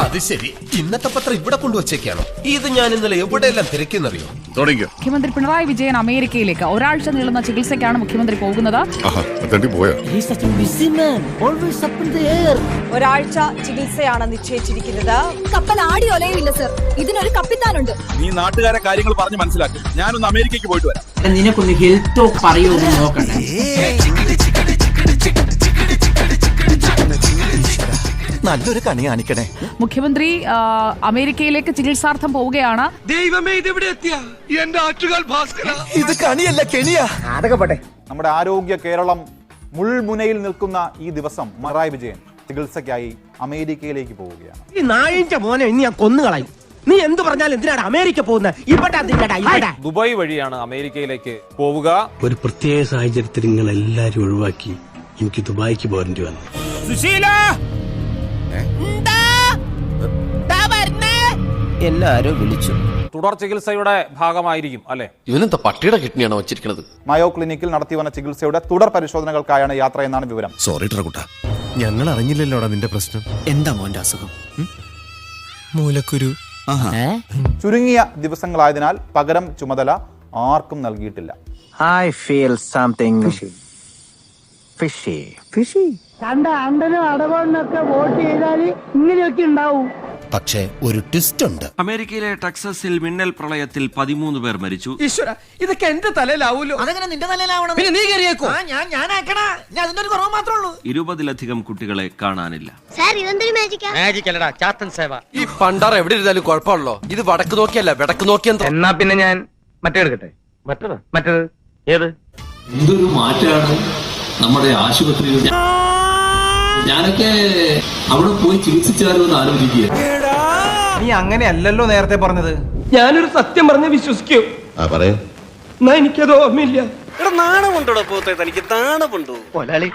അത് ശരി. ഇന്നത്തെ പത്രം ഇവിടെ കൊണ്ടുവച്ചേക്കാണോ? ഇത് ഞാൻ ഇന്നലെ എവിടെയെല്ലാം തിരക്കിന്നറിയോ തുടങ്ങിയോ. മുഖ്യമന്ത്രി പിണറായി വിജയൻ അമേരിക്കയിലേക്ക് ഒരാഴ്ച നീളുന്ന ചികിത്സയ്ക്കാണ് മുഖ്യമന്ത്രി പോകുന്നത്. ഒരാഴ്ച ചികിത്സയാണ് നിശ്ചയിച്ചിരിക്കുന്നത്. കപ്പൽ ആടി ഒലയില്ല സർ ഇതിനൊരു കപ്പിത്താനുണ്ട്. നീ നാട്ടുകാരെ കാര്യങ്ങൾ പറഞ്ഞ് മനസ്സിലാക്കും. ഞാനൊന്ന് അമേരിക്കയ്ക്ക് പോയിട്ട് വരാം. നിനക്കൊന്ന് ഹെൽത്തോ പറയോ നോക്കണ്ടേ. നല്ലൊരു കണി കാണിക്കണേ. മുഖ്യമന്ത്രി അമേരിക്കയിലേക്ക് ചികിത്സാർത്ഥം പോവുകയാണ്. ദൈവമേ ഇത് കണിയല്ല കെണിയാ. നമ്മുടെ ആരോഗ്യ കേരളം മുൾമുനയിൽ നിൽക്കുന്ന ഈ ദിവസം മറായ് വിജയൻ ചികിത്സയ്ക്കായി അമേരിക്കയിലേക്ക് പോവുകയാണ്. ഈ നായിന്റെ മോനെ ഇനി ഞാൻ കൊന്നുകളയും. നീ എന്ത് പറഞ്ഞാലും എന്തിനാണ് അമേരിക്ക പോകുന്നത് ഇവിടെ അതില്ലടാ ഇവിടെ ദുബായ് വഴിയാണ് അമേരിക്കയിലേക്ക് പോവുക. ഒരു പ്രത്യേക സാഹചര്യത്തിൽ നിങ്ങൾ എല്ലാരും ഒഴിവാക്കി എനിക്ക് ദുബായിക്ക് പോരേണ്ടി വന്നു. എന്നെ ആരോ വിളിച്ചു. തുടർ ചികിത്സയുടെ ഭാഗമായിരിക്കും അല്ലെ? ഇവനെന്താ പട്ടിയുടെ കിഡ്നിയാണോ വെച്ചിരിക്കുന്നത്? മയോ ക്ലിനിക്കിൽ നടത്തിവന്ന ചികിത്സയുടെ തുടർ പരിശോധനകൾക്കായാണ് യാത്ര എന്നാണ് വിവരം. സോറി ട്രകുട്ട ഞങ്ങൾ അറിഞ്ഞില്ലല്ലോടാ നിന്റെ പ്രശ്നം. എന്താ മോന്റെ അസുഖം? മൂലക്കുരു. ചുരുങ്ങിയ ദിവസങ്ങളായതിനാൽ പകരം ചുമതല ആർക്കും നൽകിയിട്ടില്ല. I feel something fishy fishy കണ്ട അണ്ടനും അടവണ്ണൊക്കെ വോട്ട് ചെയ്താൽ ഇങ്ങനെയൊക്കെ ഉണ്ടാവും. പക്ഷേ ഒരു ട്വിസ്റ്റ് ഉണ്ട്. അമേരിക്കയിലെ ടെക്സസിൽ മിന്നൽ പ്രളയത്തിൽ പതിമൂന്ന് പേർ മരിച്ചു. ഈശ്വര ഇതൊക്കെ എന്റെ തലയിലാവൂലോ? അതെങ്ങനെ നിന്റെ തലയിലാവണം? പിന്നെ നീ കയറിയേക്കോ? ഞാൻ ഞാൻ ആക്കണ ഞാൻ അതിന്റെ ഒരു കുറവ് മാത്രമേ ഉള്ളൂ. ഇരുപതിലധികം കുട്ടികളെ കാണാനില്ല. സാർ ഇതെന്തൊരു മാജിക്കാ മാജിക് അല്ലടാ ചാത്തൻ സേവ. ഈ പണ്ടാറ എവിടെ ഇരുന്നാലും കുഴപ്പമുള്ളോ ഇത് വടക്ക് നോക്കിയല്ല വടക്ക് നോക്കിയ എന്നാ പിന്നെ ഞാൻ മറ്റേ എടുക്കട്ടെ മറ്റേത്? മറ്റേത്? ഏത്? എന്തൊരു മാറ്റാണ്? നമ്മുടെ ആശുപത്രിയിൽ ഞാനൊക്കെ അവിടെ പോയി ചികിത്സിച്ചാലോ എന്ന് ആലോചിക്കുക നീ അങ്ങനെ അല്ലല്ലോ നേരത്തെ പറഞ്ഞത്. ഞാനൊരു സത്യം പറഞ്ഞ് വിശ്വസിക്കൂ. ആ പറയാ. എന്നാ എനിക്കത് ഓർമ്മയില്ല. മുതലാളി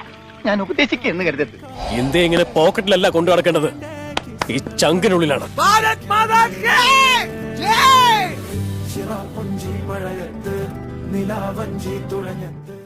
ഞാൻ ഉപദേശിക്കുന്നു കരുതരുത്. ഇന്ത്യ ഇങ്ങനെ പോക്കറ്റിലല്ല കൊണ്ടു നടക്കേണ്ടത്? ഈ ചങ്കിനുള്ളിലാണ്. നിലാവഞ്ചി തുഴഞ്ഞത്ത്.